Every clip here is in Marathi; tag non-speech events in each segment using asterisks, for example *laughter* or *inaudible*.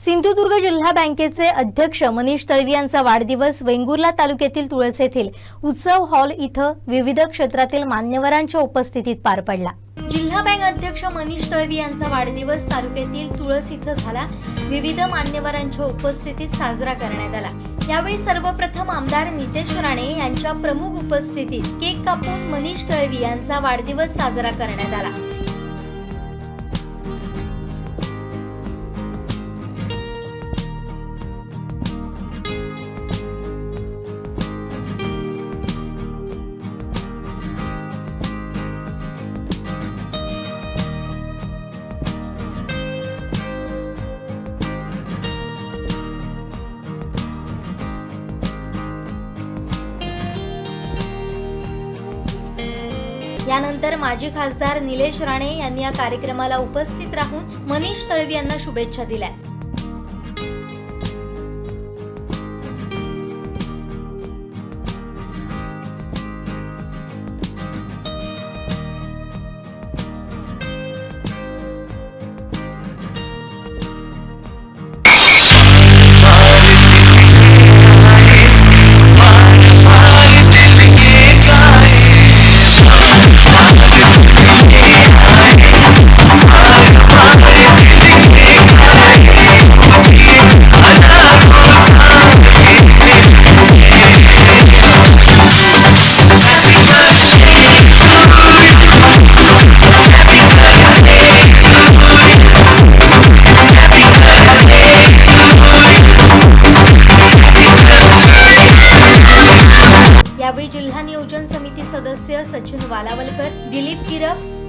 सिंधुदुर्ग जिल्हा बँकेचे अध्यक्ष मनीष तळवी यांचा वाढदिवस वेंगुर्ला तालुक्यातील तुळस येथील उत्सव हॉल इथं विविध क्षेत्रातील मान्यवरांच्या उपस्थितीत पार पडला. जिल्हा बँक अध्यक्ष मनीष तळवी यांचा वाढदिवस तालुक्यातील तुळस इथं झाला. विविध मान्यवरांच्या उपस्थितीत साजरा करण्यात आला. यावेळी सर्वप्रथम आमदार नितेश राणे यांच्या प्रमुख उपस्थितीत केक कापून मनीष तळवी यांचा वाढदिवस साजरा करण्यात आला. माजी खासदार निलेश राणे यांनी या कार्यक्रमाला उपस्थित राहून मनीष तळवी यांना शुभेच्छा दिल्या.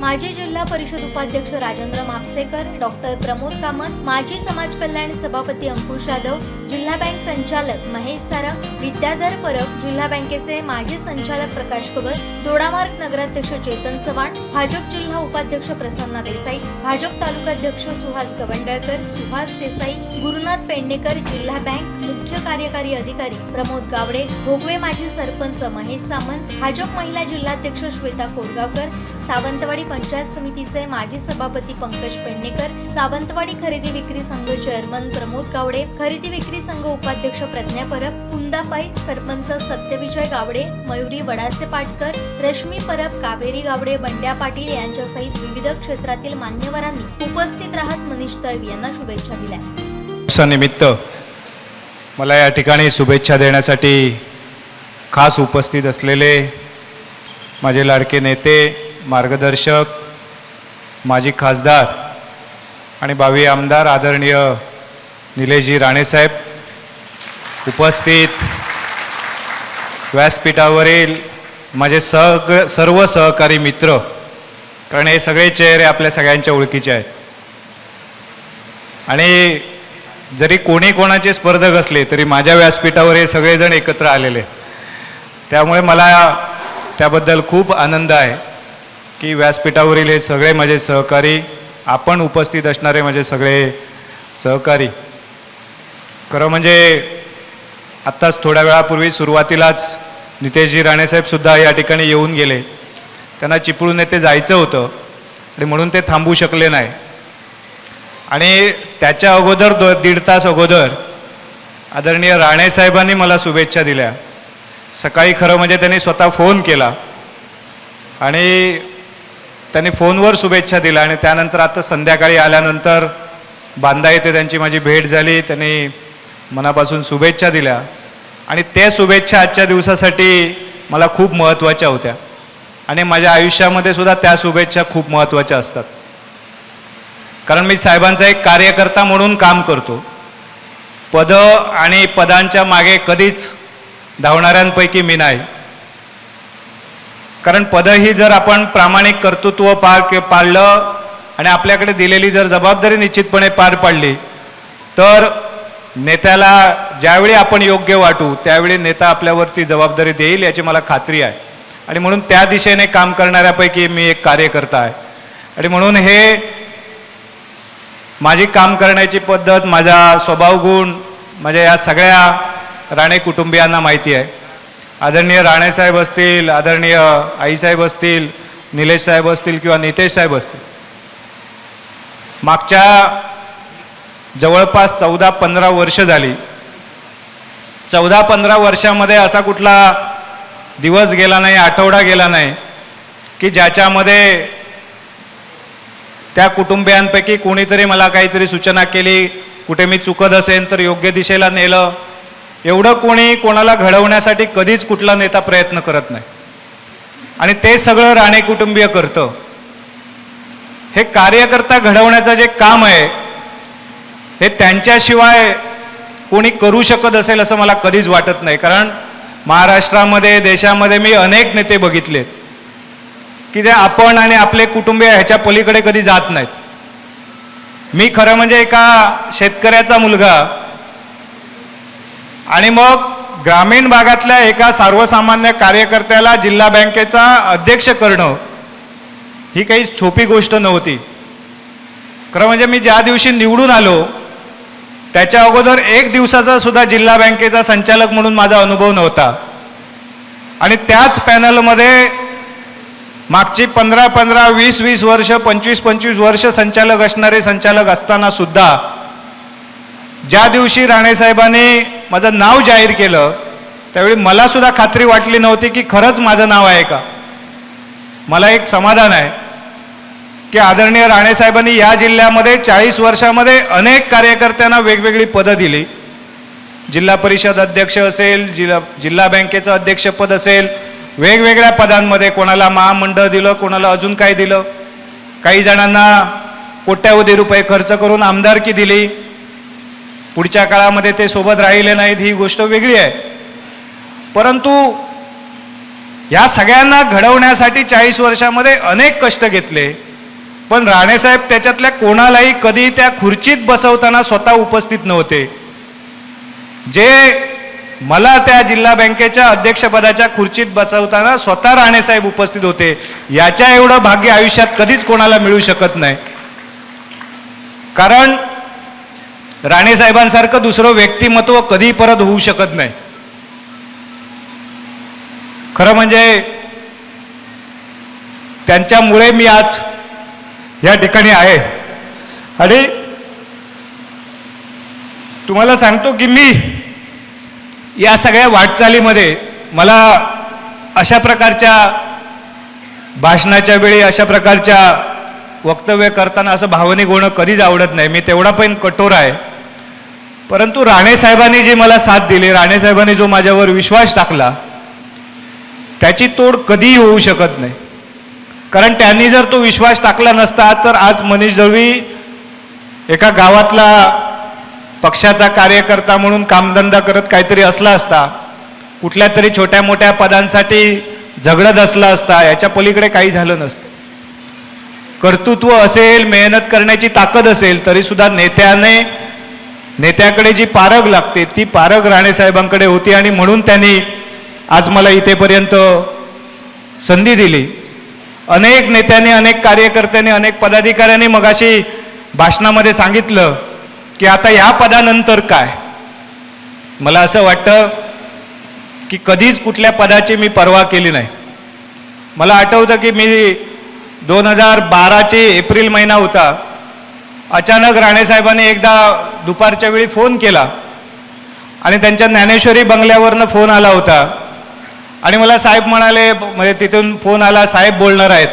माजी जिल्हा परिषद उपाध्यक्ष राजेंद्र मापसेकर डॉक्टर प्रमोद कामत माजी समाज कल्याण सभापती अंकुश यादव जिल्हा बँक संचालक महेश सारंग विद्याधर परब जिल्हा बँकेचे माजी संचालक प्रकाश कवस दोडामार्ग नगराध्यक्ष चेतन चव्हाण भाजप जिल्हा उपाध्यक्ष प्रसन्ना देसाई भाजप तालुकाध्यक्ष सुहास गवंडळकर सुहास देसाई गुरुनाथ पेडणेकर जिल्हा बँक मुख्य कार्यकारी अधिकारी प्रमोद गावडे भोगवे माजी सरपंच महेश सामंत भाजप महिला जिल्हाध्यक्ष श्वेता कोरगावकर सावंतवाडी पंचायत समितीचे माजी सभापती पंकज पेडणेकर सावंतवाडी खरेदी विक्री संघ चेअरमन प्रमोद गावडे खरेदी विक्री संघ उपाध्यक्ष प्रज्ञा परब कुंदापाई सरपंच सत्यविजय गावडे मयुरी वडाचे पाटकर रश्मी परब कावेरी गावडे बंड्या पाटील यांच्यासहित विविध क्षेत्रातील मान्यवरांनी उपस्थित राहत मनीष तळवी यांना शुभेच्छा दिल्या. दिवसानिमित्त मला या ठिकाणी शुभेच्छा देण्यासाठी खास उपस्थित असलेले माझे लाडके नेते मार्गदर्शक माजी खासदार आणि भावी आमदार आदरणीय निलेशजी राणेसाहेब उपस्थित व्यासपीठावरील माझे सग सर्व सहकारी मित्र कारण हे सगळे चेहरे आपल्या सगळ्यांच्या ओळखीचे आहेत. आणि जरी कोणी कोणाचे स्पर्धक असले तरी माझ्या व्यासपीठावर हे सगळेजण एकत्र आलेले. त्यामुळे मला त्याबद्दल खूप आनंद आहे की व्यासपीठावरील हे सगळे माझे सहकारी आपण उपस्थित असणारे माझे सगळे सहकारी. खरं म्हणजे आत्ताच थोड्या वेळापूर्वी सुरुवातीलाच नितेशजी राणेसाहेबसुद्धा या ठिकाणी येऊन गेले. त्यांना चिपळूण येथे जायचं होतं आणि म्हणून ते थांबू शकले नाही. आणि त्याच्या अगोदर दो दीड तास अगोदर आदरणीय राणेसाहेबांनी मला शुभेच्छा दिल्या. सकाळी खरं म्हणजे त्यांनी स्वतः फोन केला. आणि त्यांनी फोनवर शुभेच्छा दिल्या आणि त्यानंतर आता संध्याकाळी आल्यानंतर बांदा येथे त्यांची माझी भेट झाली. त्यांनी मनापासून शुभेच्छा दिल्या. आणि त्या शुभेच्छा आजच्या दिवसासाठी मला खूप महत्त्वाच्या होत्या. आणि माझ्या आयुष्यामध्ये सुद्धा त्या शुभेच्छा खूप महत्त्वाच्या असतात. कारण मी साहेबांचा एक कार्यकर्ता म्हणून काम करतो. पद आणि पदांच्या मागे कधीच धावणाऱ्यांपैकी मी नाही. कारण पद ही जर आपण प्रामाणिक कर्तृत्व पार के पाळलं आणि आपल्याकडे दिलेली जर जबाबदारी निश्चितपणे पार पाडली तर नेत्याला ज्यावेळी आपण योग्य वाटू त्यावेळी नेता आपल्यावरती जबाबदारी देईल याची मला खात्री आहे. आणि म्हणून त्या दिशेने काम करणाऱ्यापैकी मी एक कार्यकर्ता आहे. आणि म्हणून हे माझी काम करण्याची पद्धत माझा स्वभाव गुण माझ्या या सगळ्या राणे कुटुंबियांना माहिती आहे. आदरणीय राणेसाहेब असतील आदरणीय आईसाहेब असतील निलेश साहेब असतील किंवा नितेश साहेब असतील. मागच्या जवळपास चौदा पंधरा वर्ष झाली. चौदा पंधरा वर्षामध्ये असा कुठला दिवस गेला नाही आठवडा गेला नाही की ज्याच्यामध्ये त्या कुटुंबियांपैकी कोणीतरी मला काहीतरी सूचना केली कुठे मी चुकत असेल तर योग्य दिशेला नेलं. एवढं कोणी कोणाला घडवण्यासाठी कधीच कुठला नेता प्रयत्न करत नाही. आणि ते सगळं राणे कुटुंबीय करतं. हे कार्यकर्ता घडवण्याचं जे काम आहे हे त्यांच्याशिवाय कोणी करू शकत असेल असं मला कधीच वाटत नाही. कारण महाराष्ट्रामध्ये देशामध्ये मी अनेक नेते बघितले की जे आपण आणि आपले कुटुंबीय ह्याच्या पलीकडे कधी जात नाहीत. मी खरं म्हणजे एका शेतकऱ्याचा मुलगा आणि मग ग्रामीण भागातल्या एका सर्वसामान्य कार्यकर्त्याला जिल्हा बँकेचा अध्यक्ष करणं ही काही सोपी गोष्ट नव्हती. खरं म्हणजे मी ज्या दिवशी निवडून आलो त्याच्या अगोदर एक दिवसाचा सुद्धा जिल्हा बँकेचा संचालक म्हणून माझा अनुभव नव्हता. आणि त्याच पॅनलमध्ये मागची पंधरा पंधरा वीस वीस वर्ष पंचवीस पंचवीस वर्ष संचालक असणारे संचालक असताना सुद्धा ज्या दिवशी राणेसाहेबांनी माझं नाव जाहीर केलं त्यावेळी मला सुद्धा खात्री वाटली नव्हती की खरंच माझं नाव आहे का. मला एक समाधान आहे की आदरणीय राणेसाहेबांनी या जिल्ह्यामध्ये चाळीस वर्षामध्ये अनेक कार्यकर्त्यांना वेगवेगळी पदं दिली. जिल्हा परिषद अध्यक्ष असेल जिल्हा जिल्हा बँकेचं अध्यक्षपद असेल वेगवेगळ्या पदांमध्ये कोणाला महामंडळ दिलं कोणाला अजून काय दिलं. काही जणांना कोट्यावधी रुपये खर्च करून आमदारकी दिली. पुढच्या काळामध्ये ते सोबत राहिले नाहीत ही गोष्ट वेगळी आहे. परंतु या सगळ्यांना घडवण्यासाठी चाळीस वर्षामध्ये अनेक कष्ट घेतले. पण राणेसाहेब त्याच्यातल्या कोणालाही कधी त्या खुर्चीत बसवताना स्वतः उपस्थित नव्हते. जे मला त्या जिल्हा बँकेच्या अध्यक्षपदाच्या खुर्चीत बसवताना स्वतः राणेसाहेब उपस्थित होते. याच्या एवढं भाग्य आयुष्यात कधीच कोणाला मिळू शकत नाही. कारण राणेसाहेबांसारखं दुसरं व्यक्तिमत्व कधी परत होऊ शकत नाही. खरं म्हणजे त्यांच्यामुळे मी आज या ठिकाणी आहे. आणि तुम्हाला सांगतो की मी या सगळ्या वाटचालीमध्ये मला अशा प्रकारच्या भाषणाच्या वेळी अशा प्रकारच्या वक्तव्य करताना असं भावनिक होणं कधीच आवडत नाही. मी तेवढा पण कठोर आहे. परंतु राणेसाहेबांनी जी मला साथ दिली राणेसाहेबांनी जो माझ्यावर विश्वास टाकला त्याची तोड कधीही होऊ शकत नाही. कारण त्यांनी जर तो विश्वास टाकला नसता तर आज मनीष दळवी एका गावातला पक्षाचा कार्यकर्ता म्हणून कामधंदा करत काहीतरी असला असता कुठल्या तरी छोट्या मोठ्या पदांसाठी झगडत असला असता याच्या पलीकडे काही झालं नसतं. कर्तृत्व असेल मेहनत करण्याची ताकद असेल तरीसुद्धा नेत्याने नेत्याकडे जी पारग लागते ती पारग राणेसाहेबांकडे होती आणि म्हणून त्यांनी आज मला इथेपर्यंत संधी दिली. अनेक नेत्यांनी अनेक कार्यकर्त्यांनी अनेक पदाधिकाऱ्यांनी मगाशी भाषणामध्ये सांगितलं की आता ह्या पदानंतर काय? मला असं वाटतं की कधीच कुठल्या पदाची मी पर्वा केली नाही. मला आठवतं की मी दोन हजार बाराचे एप्रिल महिना होता. अचानक राणेसाहेबांनी एकदा दुपारच्या वेळी फोन केला. आणि त्यांच्या ज्ञानेश्वरी बंगल्यावरनं फोन आला होता. आणि मला साहेब म्हणाले म्हणजे तिथून फोन आला साहेब बोलणार आहेत.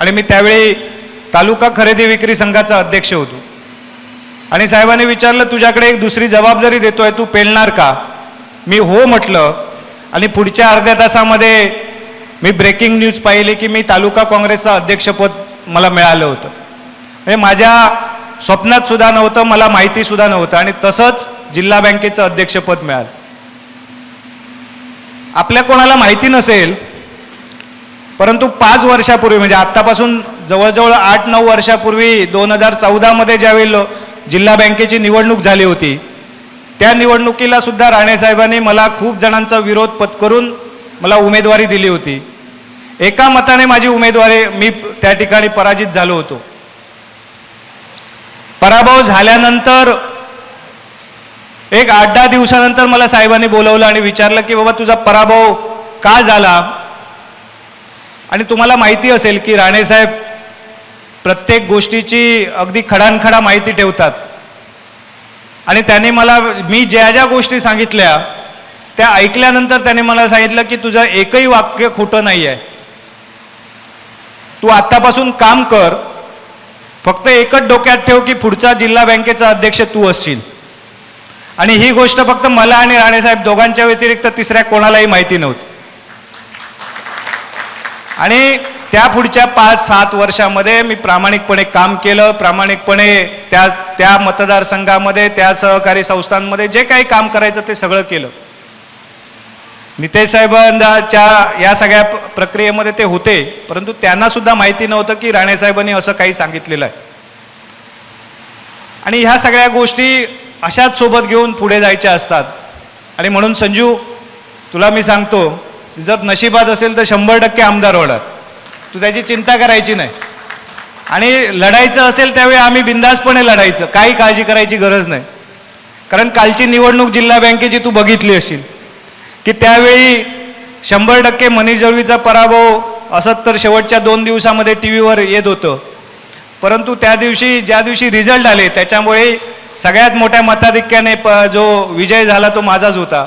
आणि मी त्यावेळी तालुका खरेदी विक्री संघाचा अध्यक्ष होतो. आणि साहेबांनी विचारलं तुझ्याकडे एक दुसरी जबाबदारी देतोय तू पेलणार का? मी हो म्हटलं. आणि पुढच्या अर्ध्या तासामध्ये मी ब्रेकिंग न्यूज पाहिली की मी तालुका काँग्रेसचं अध्यक्षपद मला मिळालं होतं. म्हणजे माझ्या स्वप्नात सुद्धा नव्हतं मला माहिती सुद्धा नव्हतं आणि तसंच जिल्हा बँकेचं अध्यक्षपद मिळालं. आपल्या कोणाला माहिती नसेल परंतु पाच वर्षापूर्वी म्हणजे आत्तापासून जवळजवळ आठ नऊ वर्षापूर्वी दोन हजार चौदामध्ये ज्यावेळी जिल्हा बँकेची निवडणूक झाली होती. त्या निवडणुकीला सुद्धा राणेसाहेबांनी मला खूप जणांचा विरोध पत्करून मला उमेदवारी दिली होती. एका मताने माझी उमेदवारी मी त्या ठिकाणी पराजित झालो होतो. पराभव झाल्यानंतर एक आठ दहा दिवसानंतर मला साहेबांनी बोलवलं आणि विचारलं की बाबा तुझा पराभव का झाला? आणि तुम्हाला माहिती असेल की राणेसाहेब प्रत्येक गोष्टीची अगदी खडानखडा माहिती ठेवतात. आणि त्याने मला मी ज्या ज्या गोष्टी सांगितल्या त्या ऐकल्यानंतर त्याने मला सांगितलं की तुझं एकही वाक्य खोटं नाही आहे तू आत्तापासून काम कर फक्त एकच डोक्यात ठेव की पुढचा जिल्हा बँकेचा अध्यक्ष तू असशील. आणि ही गोष्ट फक्त मला आणि राणेसाहेब दोघांच्या व्यतिरिक्त तिसऱ्या कोणालाही माहिती नव्हती. आणि त्या पुढच्या पाच सात वर्षामध्ये मी प्रामाणिकपणे काम केलं. प्रामाणिकपणे त्या त्या मतदारसंघामध्ये त्या सहकारी संस्थांमध्ये जे काही काम करायचं ते सगळं केलं. नितेश साहेबांच्या या सगळ्या प्रक्रियेमध्ये ते होते. परंतु त्यांना सुद्धा माहिती नव्हतं की राणेसाहेबांनी असं काही सांगितलेलं आहे. आणि ह्या सगळ्या गोष्टी अशाच सोबत घेऊन पुढे जायच्या असतात. आणि म्हणून संजू तुला मी सांगतो जर नशिबात असेल तर शंभर टक्के आमदार होणार. तू त्याची चिंता करायची नाही. आणि लढायचं असेल त्यावेळी आम्ही बिंदासपणे लढायचं. काही काळजी करायची गरज नाही. कारण कालची निवडणूक जिल्हा बँकेची तू बघितली असशील की त्यावेळी शंभर टक्के मनीष जळवीचा पराभव असत तर शेवटच्या दोन दिवसामध्ये टी व्हीवर येत होतं. परंतु त्या दिवशी ज्या दिवशी रिझल्ट आले त्याच्यामुळे सगळ्यात मोठ्या मताधिक्याने प जो विजय झाला तो माझाच होता.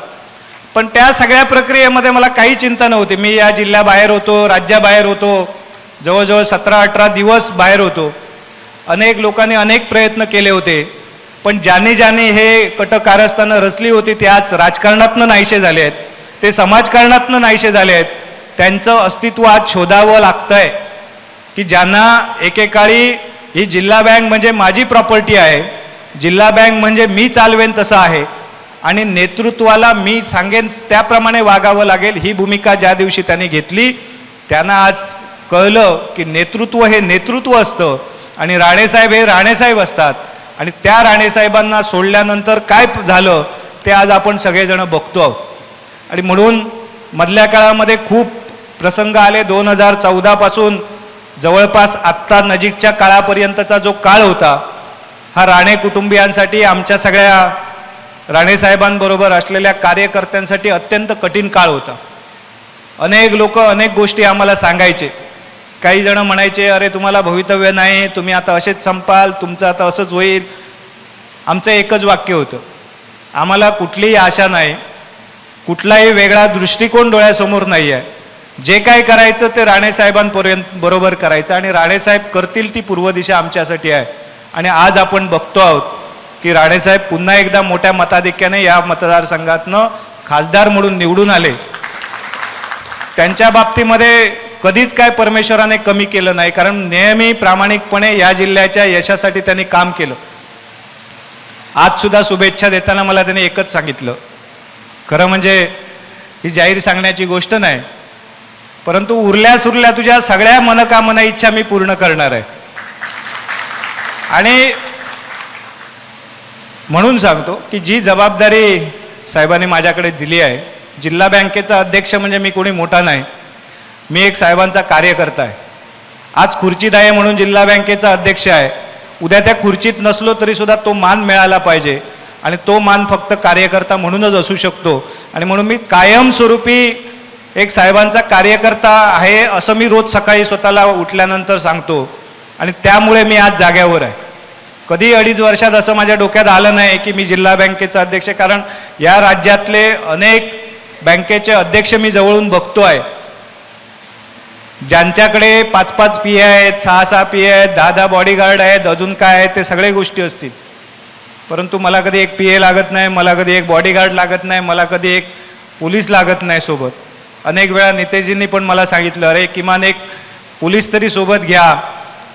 पण त्या सगळ्या प्रक्रियेमध्ये मला काही चिंता नव्हती. मी या जिल्ह्याबाहेर होतो राज्याबाहेर होतो. जवळजवळ सतरा अठरा दिवस बाहेर होतो. अनेक लोकांनी अनेक प्रयत्न केले होते. पण ज्यांनी ज्यांनी हे कटकारस्थानं रचली होती ते आज राजकारणातनं नाहीसे झाले आहेत. ते समाजकारणातनं नाहीसे झाले आहेत. त्यांचं अस्तित्व आज शोधावं लागतंय. की ज्यांना एकेकाळी ही जिल्हा बँक म्हणजे माझी प्रॉपर्टी आहे जिल्हा बँक म्हणजे मी चालवेन तसं आहे. आणि नेतृत्वाला मी सांगेन त्याप्रमाणे वागावं लागेल ही भूमिका ज्या दिवशी त्यांनी घेतली त्यांना आज कळलं की नेतृत्व हे नेतृत्व असतं आणि राणेसाहेब हे राणेसाहेब असतात. आणि त्या राणेसाहेबांना सोडल्यानंतर काय झालं ते आज आपण सगळेजण बघतो आहोत. आणि म्हणून मधल्या काळामध्ये खूप प्रसंग आले. दोन हजार चौदापासून जवळपास आत्ता नजीकच्या काळापर्यंतचा जो काळ होता हा राणे कुटुंबियांसाठी आमच्या सगळ्या राणेसाहेबांबरोबर असलेल्या कार्यकर्त्यांसाठी अत्यंत कठीण काळ होता. अनेक लोक अनेक गोष्टी आम्हाला सांगायचे. काही जण म्हणायचे अरे तुम्हाला भवितव्य नाही तुम्ही आता असेच संपाल तुमचं आता असंच होईल. आमचं एकच वाक्य होतं. आम्हाला कुठलीही आशा नाही कुठलाही वेगळा दृष्टिकोन डोळ्यासमोर नाही आहे जे काय करायचं ते राणेसाहेबांपर्यंत बरोबर करायचं आणि राणेसाहेब करतील ती पूर्व दिशा आमच्यासाठी आहे. आणि आज आपण बघतो आहोत की राणेसाहेब पुन्हा एकदा मोठ्या मताधिक्याने या मतदारसंघातनं खासदार म्हणून निवडून आले. त्यांच्या बाबतीमध्ये कधीच काय परमेश्वराने कमी केलं नाही कारण नेहमी प्रामाणिकपणे या जिल्ह्याच्या यशासाठी त्यांनी काम केलं. आज सुद्धा शुभेच्छा देताना मला त्यांनी एकच सांगितलं. खरं म्हणजे ही जाहीर सांगण्याची गोष्ट नाही परंतु उरल्या सुरल्या तुझ्या सगळ्या मनकामना इच्छा मी पूर्ण करणार आहे. आणि म्हणून सांगतो की जी जबाबदारी साहेबांनी माझ्याकडे दिली आहे जिल्हा बँकेचा अध्यक्ष म्हणजे मी कोणी मोठा नाही मी एक साहेबांचा कार्यकर्ता आहे. आज खुर्चीदाय म्हणून जिल्हा बँकेचा अध्यक्ष आहे उद्या त्या खुर्चीत नसलो तरीसुद्धा तो मान मिळाला पाहिजे आणि तो मान फक्त कार्यकर्ता म्हणूनच असू शकतो. आणि म्हणून मी कायमस्वरूपी एक साहेबांचा कार्यकर्ता आहे असं मी रोज सकाळी स्वतःला उठल्यानंतर सांगतो आणि त्यामुळे मी आज जाग्यावर आहे. कधी अडीच वर्षात असं माझ्या डोक्यात आलं नाही की मी जिल्हा बँकेचा अध्यक्ष कारण या राज्यातले अनेक बँकेचे अध्यक्ष मी जवळून बघतो आहे ज्यांच्याकडे पाच पाच पी आहेत सहा सहा पी आहेत दहा दहा बॉडीगार्ड आहेत अजून काय आहे ते सगळे गोष्टी असतील. परंतु मला कधी एक पी ए लागत नाही मला कधी एक बॉडीगार्ड लागत नाही मला कधी एक पोलीस लागत नाही सोबत. अनेक वेळा नितेशजींनी पण मला सांगितलं अरे किमान एक पोलीस तरी सोबत घ्या.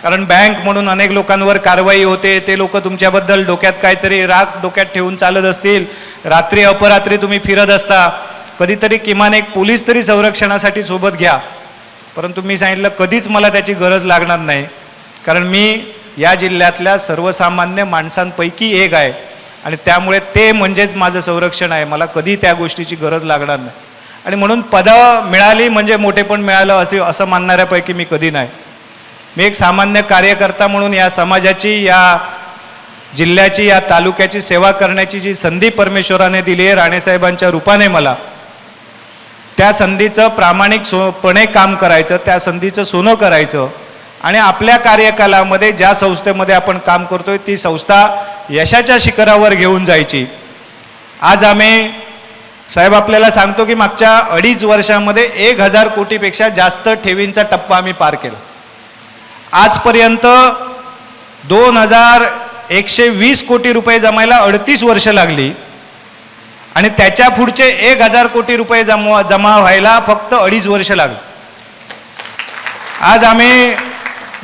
कारण बँक म्हणून अनेक लोकांवर कारवाई होते. ते लोक तुमच्याबद्दल डोक्यात काहीतरी राग डोक्यात ठेवून चालत असतील. रात्री अपरात्री तुम्ही फिरत असता. कधीतरी किमान एक पोलीस तरी संरक्षणासाठी सोबत घ्या. परंतु मी सांगितलं कधीच मला त्याची गरज लागणार नाही. कारण मी या जिल्ह्यातल्या सर्वसामान्य माणसांपैकी एक आहे. आणि त्यामुळे ते म्हणजेच माझं संरक्षण आहे. मला कधी त्या गोष्टीची गरज लागणार नाही. आणि म्हणून पदं मिळाली म्हणजे मोठेपण मिळालं असे असं मानणाऱ्यापैकी मी कधी नाही. मी एक सामान्य कार्यकर्ता म्हणून या समाजाची या जिल्ह्याची या तालुक्याची सेवा करण्याची जी संधी परमेश्वराने दिली आहे राणेसाहेबांच्या रूपाने मला त्या संधीचं प्रामाणिक सोपणे काम करायचं त्या संधीचं सोनं करायचं आणि आपल्या कार्यकालामध्ये ज्या संस्थेमध्ये आपण काम करतोय ती संस्था यशाच्या शिखरावर घेऊन जायची. आज आम्ही साहेब आपल्याला सांगतो की मागच्या अडीच वर्षामध्ये एक हजार कोटीपेक्षा जास्त ठेवींचा टप्पा आम्ही पार केला. आजपर्यंत दोन हजार एकशे वीस कोटी रुपये जमायला अडतीस वर्ष लागली. आणि त्याच्या पुढचे एक हजार कोटी रुपये जमा जमा व्हायला फक्त अडीच वर्ष लागली. आज आम्ही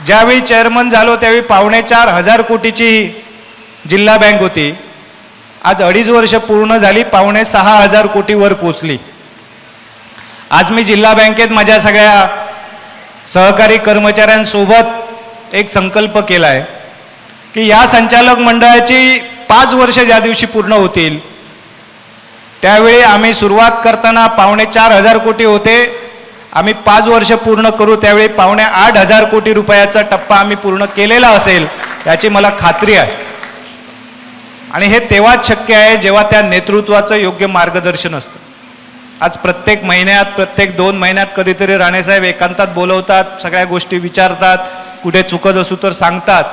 ज्यावेळी चेअरमन झालो त्यावेळी पावणे चार हजार कोटीची जिल्हा बँक होती. आज अडीच वर्ष पूर्ण झाली पावणे सहा हजार कोटीवर पोचली आज मी जिल्हा बँकेत माझ्या सगळ्या सहकारी कर्मचाऱ्यांसोबत एक संकल्प केला आहे की या संचालक मंडळाची पाच वर्ष ज्या दिवशी पूर्ण होतील त्यावेळी आम्ही सुरुवात करताना पावणे चार हजार कोटी होते आम्ही पाच वर्ष पूर्ण करू त्यावेळी पावणे आठ हजार कोटी रुपयाचा टप्पा आम्ही पूर्ण केलेला असेल याची मला खात्री आहे. आणि हे तेव्हाच शक्य आहे जेव्हा त्या नेतृत्वाचं योग्य मार्गदर्शन असतं. आज प्रत्येक महिन्यात प्रत्येक दोन महिन्यात कधीतरी राणेसाहेब एकांतात बोलवतात सगळ्या गोष्टी विचारतात कुठे चुकत असू तर सांगतात.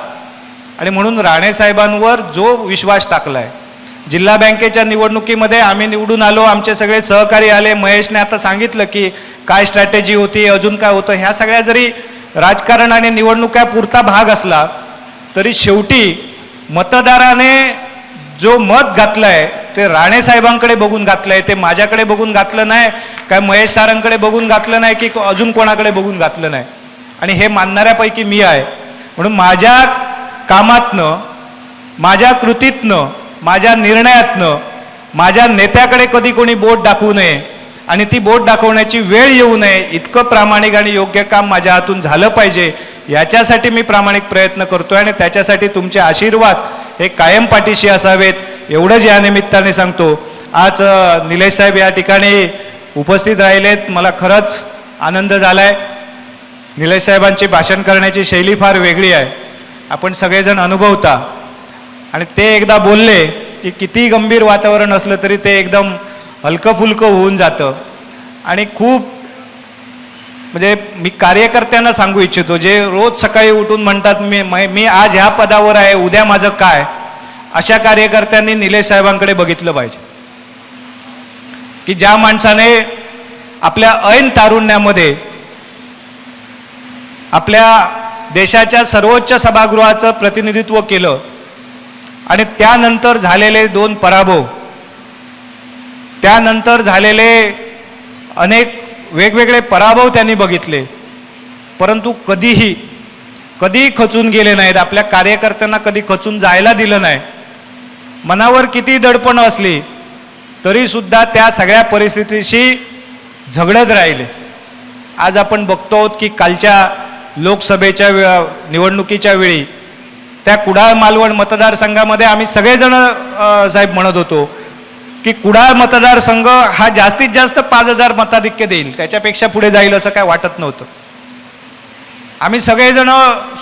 आणि म्हणून राणेसाहेबांवर जो विश्वास टाकला आहे जिल्हा बँकेच्या निवडणुकीमध्ये आम्ही निवडून आलो आमचे सगळे सहकारी आले महेशने आता सांगितलं की काय स्ट्रॅटेजी होती अजून काय होतं ह्या सगळ्या जरी राजकारण आणि निवडणुका पुरता भाग असला तरी शेवटी मतदाराने जो मत घातलं आहे ते राणेसाहेबांकडे बघून घातलं आहे ते माझ्याकडे बघून घातलं नाही काय महेश सारांकडे बघून घातलं नाही की अजून कोणाकडे बघून घातलं नाही. आणि हे मानणाऱ्यापैकी मी आहे. म्हणून माझ्या कामातनं माझ्या कृतीतनं माझ्या निर्णयातनं माझ्या नेत्याकडे कधी कोणी बोट दाखवू नये आणि ती बोट दाखवण्याची वेळ येऊ नये इतकं प्रामाणिक आणि योग्य काम माझ्या हातून झालं पाहिजे याच्यासाठी मी प्रामाणिक प्रयत्न करतोय आणि त्याच्यासाठी तुमचे आशीर्वाद हे कायम पाठीशी असावेत. एवढंच या निमित्ताने सांगतो. आज निलेश साहेब या ठिकाणी उपस्थित राहिलेत. मला खरंच आनंद झालाय. निलेश साहेबांची भाषण करण्याची शैली फार वेगळी आहे. आपण सगळेजण अनुभवता. आणि ते एकदा बोलले की किती गंभीर वातावरण असलं तरी ते एकदम हलकंफुलकं होऊन जातं. आणि खूप म्हणजे मी कार्यकर्त्यांना सांगू इच्छितो जे रोज सकाळी उठून म्हणतात मी मै- मी आज ह्या पदावर आहे उद्या माझं काय? अशा कार्यकर्त्यांनी निलेश साहेबांकडे बघितलं पाहिजे. की ज्या माणसाने आपल्या ऐन तारुण्यामध्ये आपल्या देशाच्या सर्वोच्च सभागृहाचं प्रतिनिधित्व केलं आणि त्यानंतर झालेले दोन पराभव त्यानंतर झालेले अनेक वेगवेगळे पराभव त्यांनी बघितले परंतु कधीही कधीही खचून गेले नाहीत. आपल्या कार्यकर्त्यांना कधी खचून जायला दिलं नाही. मनावर किती दडपण असली तरीसुद्धा त्या सगळ्या परिस्थितीशी झगडत राहिले. आज आपण बघतो आहोत की कालच्या लोकसभेच्या वे- निवडणुकीच्या वेळी त्या कुडाळ मालवण मतदारसंघामध्ये आम्ही सगळेजण साहेब म्हणत होतो की कुडाळ मतदारसंघ हा जास्तीत जास्त पाच हजार मताधिक्य देईल त्याच्यापेक्षा पुढे जाईल असं काय वाटत नव्हतं. आम्ही सगळेजण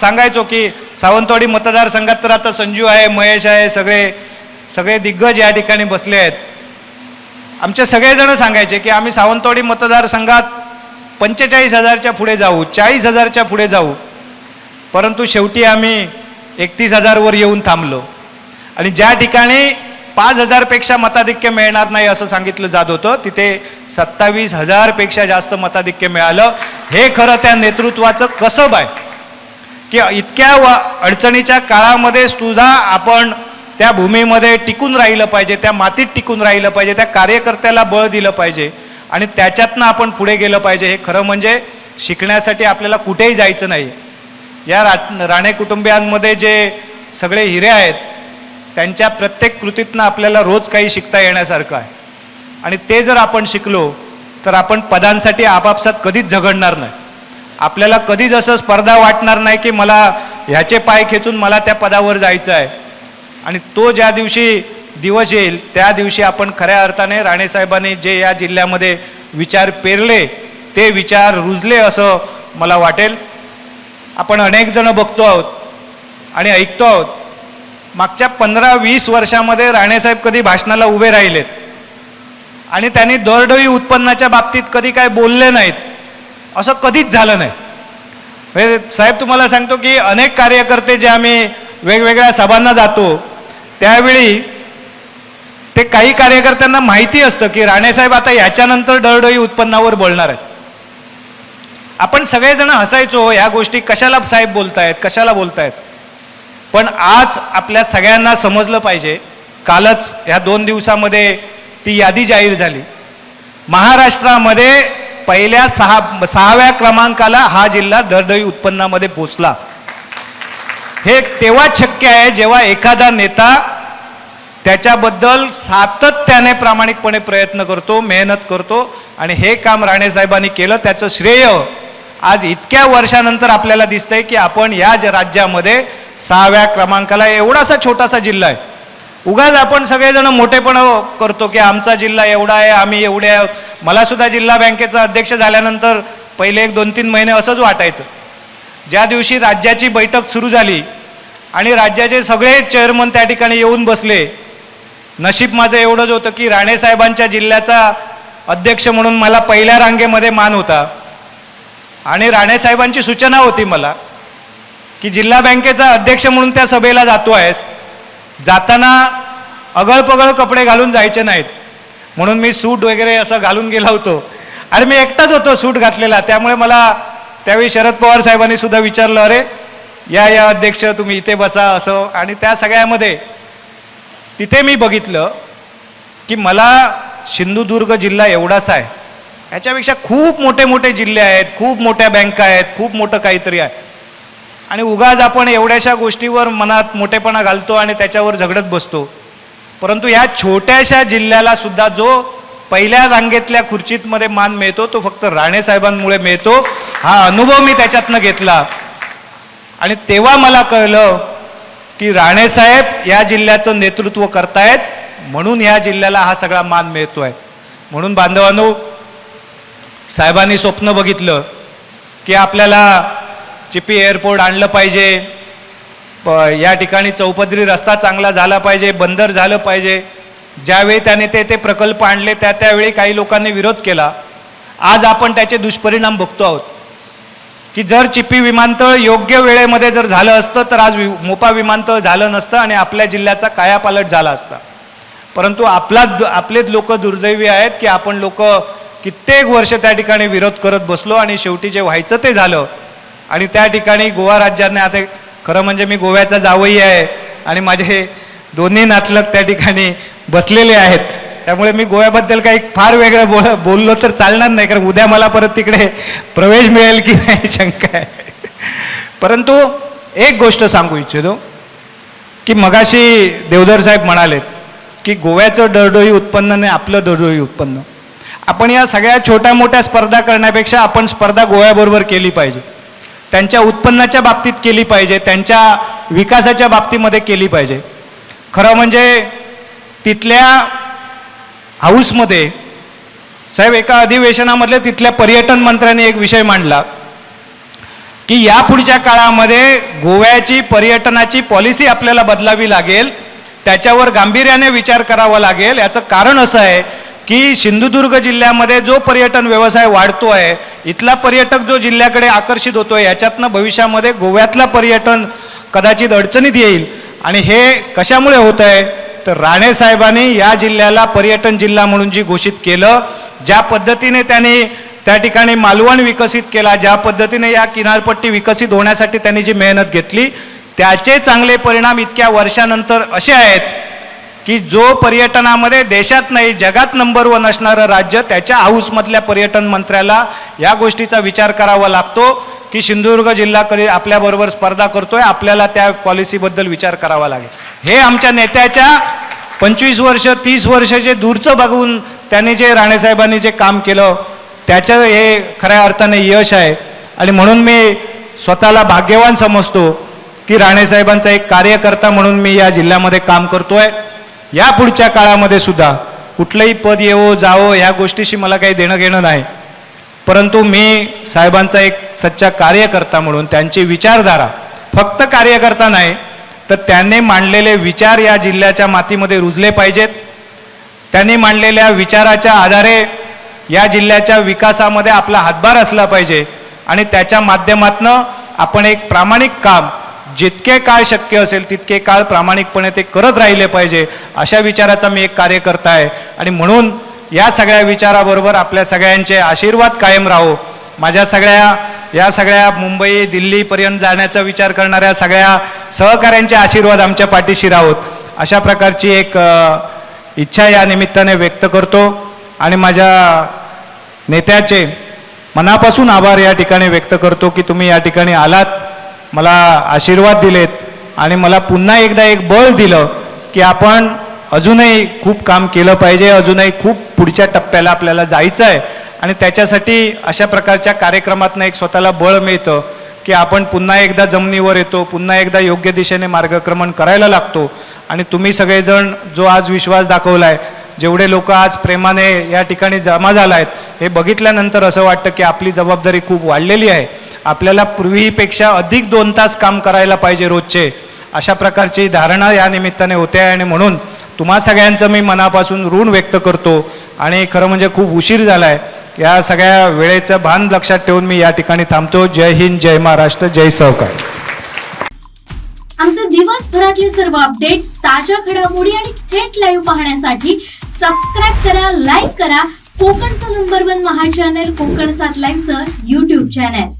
सांगायचो की सावंतवाडी मतदारसंघात तर आता संजू आहे महेश आहे सगळे सगळे दिग्गज या ठिकाणी बसले आहेत. आमचे सगळेजण सांगायचे की आम्ही सावंतवाडी मतदारसंघात पंचेचाळीस हजारच्या पुढे जाऊ चाळीस हजारच्या पुढे जाऊ. परंतु शेवटी आम्ही एकतीस हजारवर येऊन थांबलो. आणि ज्या ठिकाणी पाच हजारपेक्षा मताधिक्य मिळणार नाही असं सांगितलं जात होतं तिथे सत्तावीस हजारपेक्षा जास्त मताधिक्य मिळालं. हे खरं त्या नेतृत्वाचं कसब आहे. की इतक्या व अडचणीच्या काळामध्ये सुद्धा आपण त्या भूमीमध्ये टिकून राहिलं पाहिजे त्या मातीत टिकून राहिलं पाहिजे त्या कार्यकर्त्याला बळ दिलं पाहिजे आणि त्याच्यातनं आपण पुढे गेलं पाहिजे. हे खरं म्हणजे शिकण्यासाठी आपल्याला कुठेही जायचं नाही. या रा राणे कुटुंबियांमध्ये जे सगळे हिरे आहेत त्यांच्या प्रत्येक कृतीतनं आपल्याला रोज काही शिकता येण्यासारखं आहे. आणि ते जर आपण शिकलो तर आपण पदांसाठी आपापसात कधीच झगडणार नाही. आपल्याला कधीच असं स्पर्धा वाटणार नाही की मला ह्याचे पाय खेचून मला त्या पदावर जायचं आहे. आणि तो ज्या दिवशी दिवस येईल त्या दिवशी आपण खऱ्या अर्थाने राणेसाहेबांनी जे या जिल्ह्यामध्ये विचार पेरले ते विचार रुजले असं मला वाटेल. आपण अनेक जण बघतो आहोत आणि ऐकतो आहोत. मागच्या पंधरा वीस वर्षामध्ये राणेसाहेब कधी भाषणाला उभे राहिलेत आणि त्यांनी दरडोई उत्पन्नाच्या बाबतीत कधी काय बोलले नाहीत असं कधीच झालं नाही. म्हणजे साहेब तुम्हाला सांगतो की अनेक कार्यकर्ते जे आम्ही वेगवेगळ्या सभांना जातो त्यावेळी ते काही कार्यकर्त्यांना माहिती असतं की राणेसाहेब आता याच्यानंतर दरडोई उत्पन्नावर बोलणार आहेत. आपण सगळेजण हसायचो हो, ह्या गोष्टी कशाला साहेब बोलतायत? कशाला बोलतायत? पण आज आपल्या सगळ्यांना समजलं पाहिजे कालच ह्या दोन दिवसामध्ये ती यादी जाहीर झाली. महाराष्ट्रामध्ये पहिल्या सहा सहाव्या क्रमांकाला हा जिल्हा दरडोई उत्पन्नामध्ये पोचला. हे तेव्हाच शक्य आहे जेव्हा एखादा नेता त्याच्याबद्दल सातत्याने प्रामाणिकपणे प्रयत्न करतो मेहनत करतो आणि हे काम राणेसाहेबांनी केलं त्याचं श्रेय आज इतक्या वर्षानंतर आपल्याला दिसतंय की आपण या राज्यामध्ये सहाव्या क्रमांकाला एवढासा छोटासा जिल्हा आहे. उगाच आपण सगळेजण मोठेपण करतो की आमचा जिल्हा एवढा आहे आम्ही एवढे आहोत मलासुद्धा जिल्हा बँकेचा अध्यक्ष झाल्यानंतर पहिले एक दोन तीन महिने असंच वाटायचं. ज्या दिवशी राज्याची बैठक सुरू झाली आणि राज्याचे सगळे चेअरमन त्या ठिकाणी येऊन बसले नशीब माझं एवढंच होतं की राणेसाहेबांच्या जिल्ह्याचा अध्यक्ष म्हणून मला पहिल्या रांगेमध्ये मान होता. आणि राणेसाहेबांची सूचना होती मला की जिल्हा बँकेचा अध्यक्ष म्हणून त्या सभेला जातो आहेस. जाताना अगळपगळ कपडे घालून जायचे नाहीत. म्हणून मी सूट वगैरे असं घालून गेला होतो. आणि मी एकटाच होतो सूट घातलेला. त्यामुळे मला त्यावेळी शरद पवार साहेबांनी सुद्धा विचारलं अरे या या अध्यक्ष तुम्ही इथे बसा असं. आणि त्या सगळ्यामध्ये तिथे मी बघितलं की मला सिंधुदुर्ग जिल्हा एवढासा आहे. याच्यापेक्षा खूप मोठे मोठे जिल्हे आहेत खूप मोठ्या बँका आहेत खूप मोठं काहीतरी आहे. आणि उगाच आपण एवढ्याशा गोष्टीवर मनात मोठेपणा घालतो आणि त्याच्यावर झगडत बसतो. परंतु ह्या छोट्याशा जिल्ह्याला सुद्धा जो पहिल्या रांगेतल्या खुर्चीतमध्ये मान मिळतो तो फक्त राणेसाहेबांमुळे मिळतो. हा अनुभव मी त्याच्यातनं घेतला. आणि तेव्हा मला कळलं की राणेसाहेब या जिल्ह्याचं नेतृत्व करतायत म्हणून या जिल्ह्याला हा सगळा मान मिळतोय. म्हणून बांधवांनो साहेबांनी स्वप्न बघितलं की आपल्याला चिपी एअरपोर्ट आणलं पाहिजे प- या ठिकाणी चौपदरी रस्ता चांगला झाला पाहिजे बंदर झालं पाहिजे. ज्यावेळी त्याने ते ते प्रकल्प आणले त्या त्यावेळी काही लोकांनी विरोध केला. आज आपण त्याचे दुष्परिणाम बघतो आहोत. की जर चिपी विमानतळ योग्य वेळेमध्ये जर झालं असतं तर आज वि मोपा विमानतळ झालं नसतं आणि आपल्या जिल्ह्याचा कायापालट झाला असता. परंतु आपला आपलेच लोक दुर्दैवी आहेत की आपण लोक कित्येक वर्ष त्या ठिकाणी विरोध करत बसलो आणि शेवटी जे व्हायचं ते झालं. आणि त्या ठिकाणी गोवा राज्याने आता खरं म्हणजे मी गोव्याचा जावई आहे आणि माझे दोन्ही नातलग त्या ठिकाणी बसलेले आहेत. त्यामुळे मी गोव्याबद्दल काही फार वेगळं बोल बोललो तर चालणार नाही कारण उद्या मला परत तिकडे प्रवेश मिळेल की नाही *laughs* शंका आहे. परंतु एक गोष्ट सांगू इच्छितो की मगाशी देवधर साहेब म्हणालेत की गोव्याचं दरडोई उत्पन्न नाही आपलं दरडोई उत्पन्न. आपण या सगळ्या छोट्या मोठ्या स्पर्धा करण्यापेक्षा आपण स्पर्धा गोव्याबरोबर केली पाहिजे. त्यांच्या उत्पन्नाच्या बाबतीत केली पाहिजे त्यांच्या विकासाच्या बाबतीमध्ये केली पाहिजे. खरं म्हणजे तिथल्या हाऊसमध्ये साहेब एका अधिवेशनामधले तिथल्या पर्यटन मंत्र्यांनी एक विषय मांडला की यापुढच्या काळामध्ये गोव्याची पर्यटनाची पॉलिसी आपल्याला बदलावी लागेल त्याच्यावर गांभीर्याने विचार करावा लागेल. याचं कारण असं आहे की सिंधुदुर्ग जिल्ह्यामध्ये जो पर्यटन व्यवसाय वाढतो आहे इथला पर्यटक जो जिल्ह्याकडे आकर्षित होतो आहे याच्यातनं भविष्यामध्ये गोव्यातला पर्यटन कदाचित अडचणीत येईल. आणि हे कशामुळे होत आहे तर राणेसाहेबांनी या जिल्ह्याला पर्यटन जिल्हा म्हणून जी घोषित केलं ज्या पद्धतीने त्यांनी त्या ठिकाणी मालवण विकसित केला ज्या पद्धतीने या किनारपट्टी विकसित होण्यासाठी त्यांनी जी मेहनत घेतली त्याचे चांगले परिणाम इतक्या वर्षानंतर असे आहेत की जो पर्यटनामध्ये देशात नाही जगात नंबर वन असणारं राज्य त्याच्या हाऊसमधल्या पर्यटन मंत्र्याला या गोष्टीचा विचार करावा लागतो. की सिंधुदुर्ग जिल्हा कधी आपल्याबरोबर स्पर्धा करतोय आपल्याला त्या पॉलिसीबद्दल विचार करावा लागेल. हे आमच्या नेत्याच्या पंचवीस वर्ष तीस वर्ष जे दूरचं बघून त्याने जे राणेसाहेबांनी जे काम केलं त्याचं हे खऱ्या अर्थाने यश आहे. आणि म्हणून मी स्वतःला भाग्यवान समजतो की राणेसाहेबांचा एक कार्यकर्ता म्हणून मी या जिल्ह्यामध्ये काम करतोय. या पुढच्या काळामध्ये सुद्धा कुठलंही पद येवो जावो ह्या गोष्टीशी मला काही देणं घेणं नाही. परंतु मी साहेबांचा एक सच्चा कार्यकर्ता म्हणून त्यांची विचारधारा फक्त कार्यकर्ता नाही तर त्यांनी मांडलेले विचार या जिल्ह्याच्या मातीमध्ये रुजले पाहिजेत. त्यांनी मांडलेल्या विचाराच्या आधारे या जिल्ह्याच्या विकासामध्ये आपला हातभार असला पाहिजे आणि त्याच्या माध्यमातनं आपण एक प्रामाणिक काम जितके काळ शक्य असेल तितके काळ प्रामाणिकपणे ते करत राहिले पाहिजे अशा विचाराचा मी एक कार्यकर्ता आहे. आणि म्हणून या सगळ्या विचाराबरोबर आपल्या सगळ्यांचे आशीर्वाद कायम राहो. माझ्या सगळ्या या सगळ्या मुंबई दिल्लीपर्यंत जाण्याचा विचार करणाऱ्या सगळ्या सहकाऱ्यांचे आशीर्वाद आमच्या पाठीशी राहोत. अशा प्रकारची एक इच्छा या निमित्ताने व्यक्त करतो आणि माझ्या नेत्याचे मनापासून आभार या ठिकाणी व्यक्त करतो की तुम्ही या ठिकाणी आलात मला आशीर्वाद दिलेत आणि मला पुन्हा एकदा एक बळ दिलं की आपण अजूनही खूप काम केलं पाहिजे अजूनही खूप पुढच्या टप्प्याला आपल्याला जायचं आहे. आणि त्याच्यासाठी अशा प्रकारच्या कार्यक्रमातनं एक स्वतःला बळ मिळतं की आपण पुन्हा एकदा जमिनीवर येतो पुन्हा एकदा योग्य दिशेने मार्गक्रमण करायला लागतो. आणि तुम्ही सगळेजण जो आज विश्वास दाखवला आहे जेवढे लोक आज प्रेमाने या ठिकाणी जमा झाला आहेत हे बघितल्यानंतर असं वाटतं की आपली जबाबदारी खूप वाढलेली आहे. आपल्याला पूर्वीपेक्षा अधिक दोन तास काम करायला पाहिजे रोजचे. अशा प्रकारची धारणा या निमित्ताने होते आहे आणि म्हणून तुम्हा सगळ्यांचं मी मनापासून ऋण व्यक्त करतो. आणि खरं म्हणजे खूप उशीर झाला आहे या सगळ्या वेळेचं भान लक्षात ठेवून मी या ठिकाणी थांबतो. जय हिंद जय महाराष्ट्र जय सहकार. आमचे दिवसभरातले सर्व अपडेट्स ताज्या घडामोडी आणि थेट लाईव्ह पाहण्यासाठी सबस्क्राईब करा लाईक करा. कोकणचं नंबर वन महा चॅनल कोकण सात लाईनचं युट्यूब चॅनल